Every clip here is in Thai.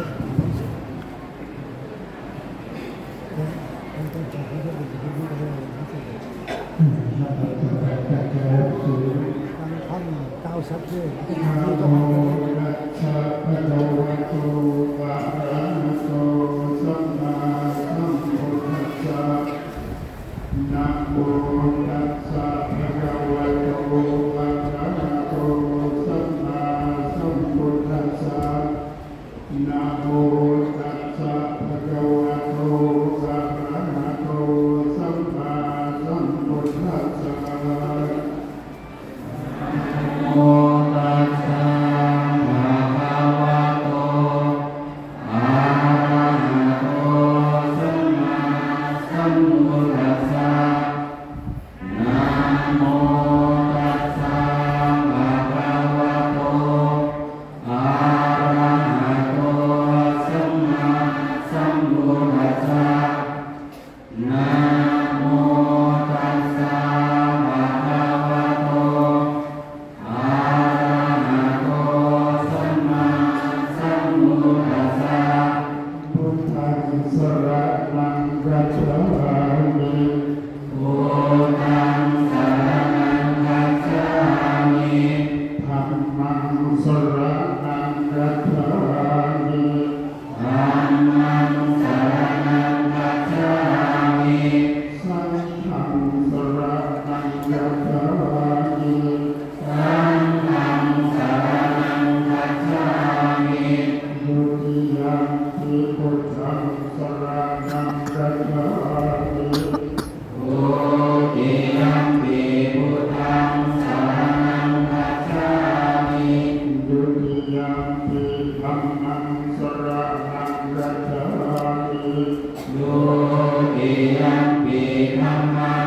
Công an không thể nào đưa ra những thông tin mới nhất về nhà ở trên đường. Amen. Lord, โยเกยัมปีธรรมา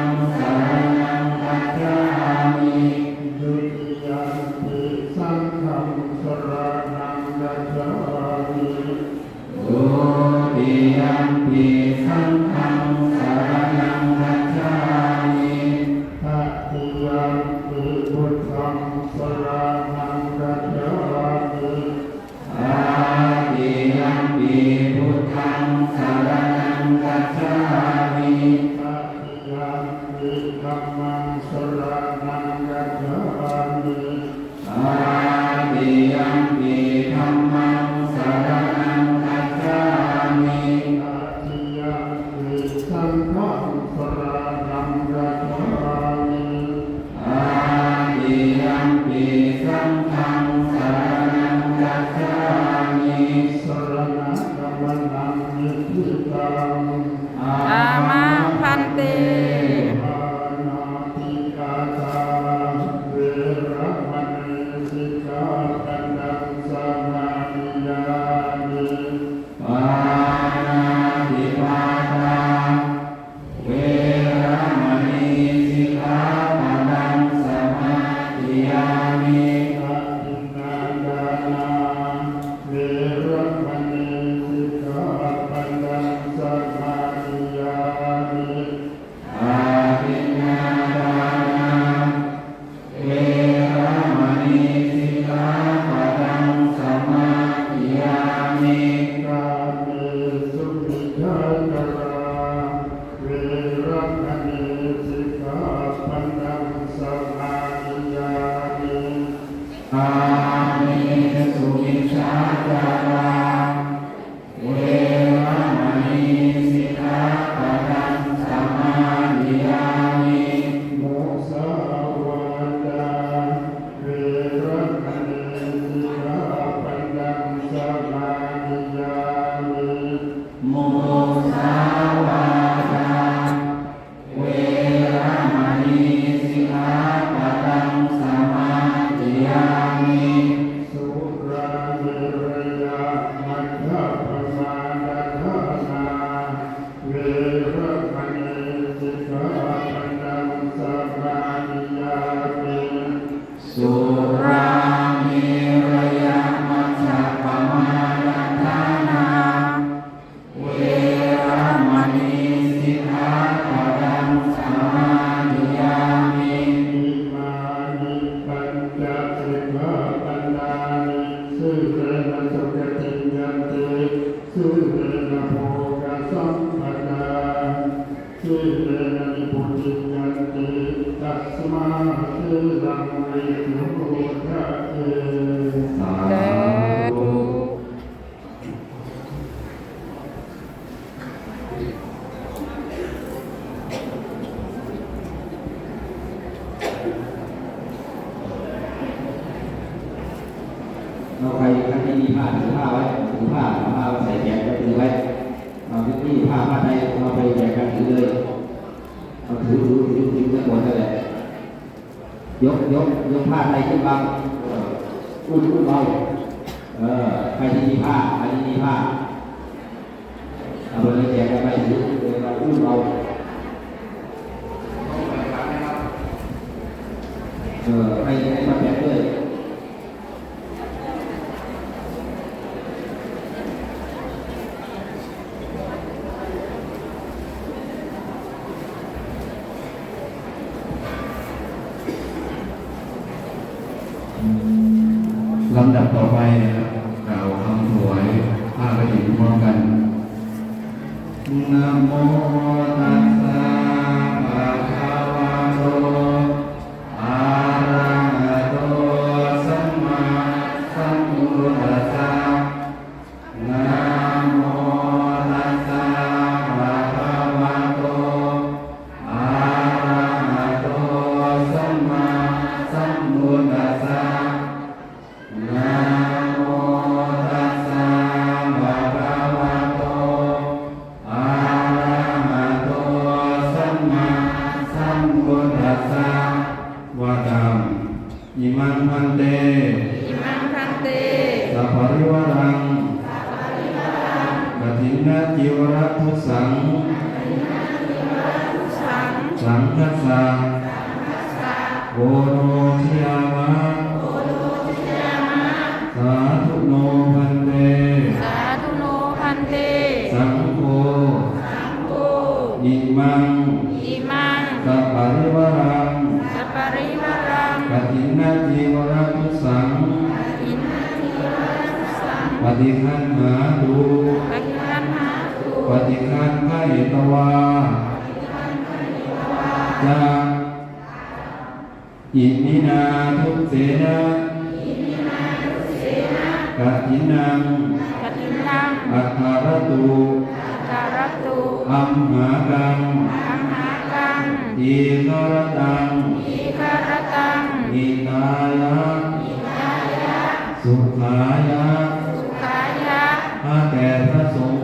เราใครใครที่มีผ้าถือผ้าไว้ถือผ้าเอผ้าใส่แจกไว้ถือไว้เอาที่ผ้าผ้าไทยเอาไปแจกกันถือเลยเอาถือถือถือถือทั้งหมดนั่นแหละยกยกยกผ้าไทยขึ้นบางเอออุ้นอุ้นเบาเออใครที่มีผ้าใครที่มีผ้าเอาไปแจกกันไปถือเลยเราอุ้นเบาเออให้ให้มาแจกด้วย ลำดับต่อไปนะครับกล่าวคำถวายผ้ากฐินพร้อมกันนะโม สังสังสังคัสสะโอโนทิยามะสาธุโนพันเตสาธุโนพันเต สังโฆโออิมังอิมังสัพพะริวรังสัปปริวารังกฐินนาจีวรทุสังอินทิรัสสังปฏิคันหาดูปฏิคันหาตุ ปฏิคันไขตวาจาอิมินาทุเสนะกฐินังกฐินังอัฏฐารตุการตุอัมหากังอีกรตังอิตายะสุขายะสุขายะข้าแต่พระสงฆ์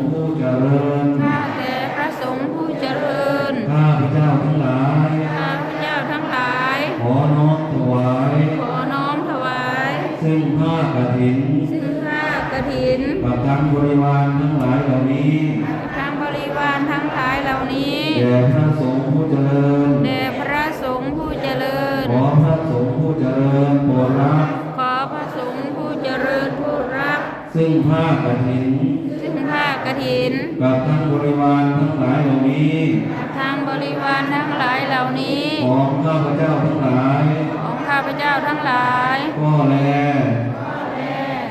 ริญข้าแต่พระสงฆ์ผู้เจริญ ข้าพเจ้าทั้งหลาย ข้าพเจ้าทั้งหลาย ขอน้อมถวาย ขอน้อมถวาย ซึ่งผ้ากฐิน ซึ่งผ้ากฐิน กับทั้งบริวารทั้งหลายเหล่านี้ทางบริวารทั้งหลายเหล่านี้ แด่พระสงฆ์ผู้เจริญ แด่พระสงฆ์ผู้เจริญ ขอพระสงฆ์ผู้เจริญโปรดรับ ขอพระสงฆ์ผู้เจริญผู้รับ ซึ่งผ้ากฐินซึ่ง ผ้ากฐิน กับทั้งบริวารทั้งหลายเหล่านี้ทางบริวารทั้งหลายเหล่านี้ ของข้าพเจ้าทั้งหลาย ของข้าพเจ้าทั้งหลายก็แล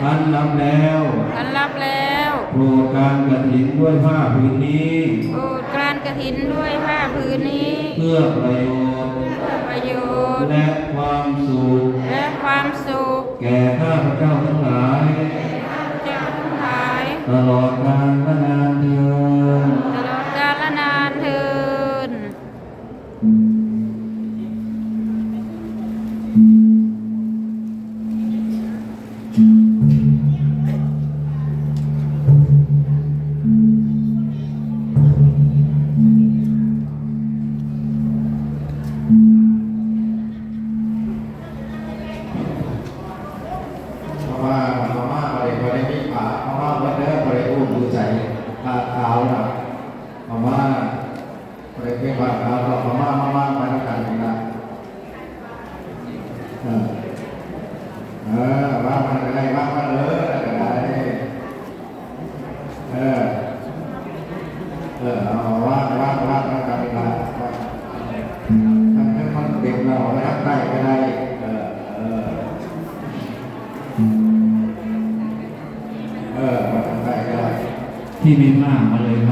ท่านรับแล้วกันรับแล้วโปรดการกฐินด้วยผ้าผืนนี้ โปรดการกฐินด้วยผ้าผืนนี้ เพื่อประโยชน์ เพื่อประโยชน์ และความสุข และความสุข แก่ข้าพเจ้าทั้งหลาย ตลอดกาลนาน ละมาม่าประเทศว่าเราเรามาม่ามาม่าไปด้กันนะเออเออว่ามันอะไรว่ามัเลยอะไรเออเออว่าว่าว่าว่ากันนะ ที่ไม่มากมาเลย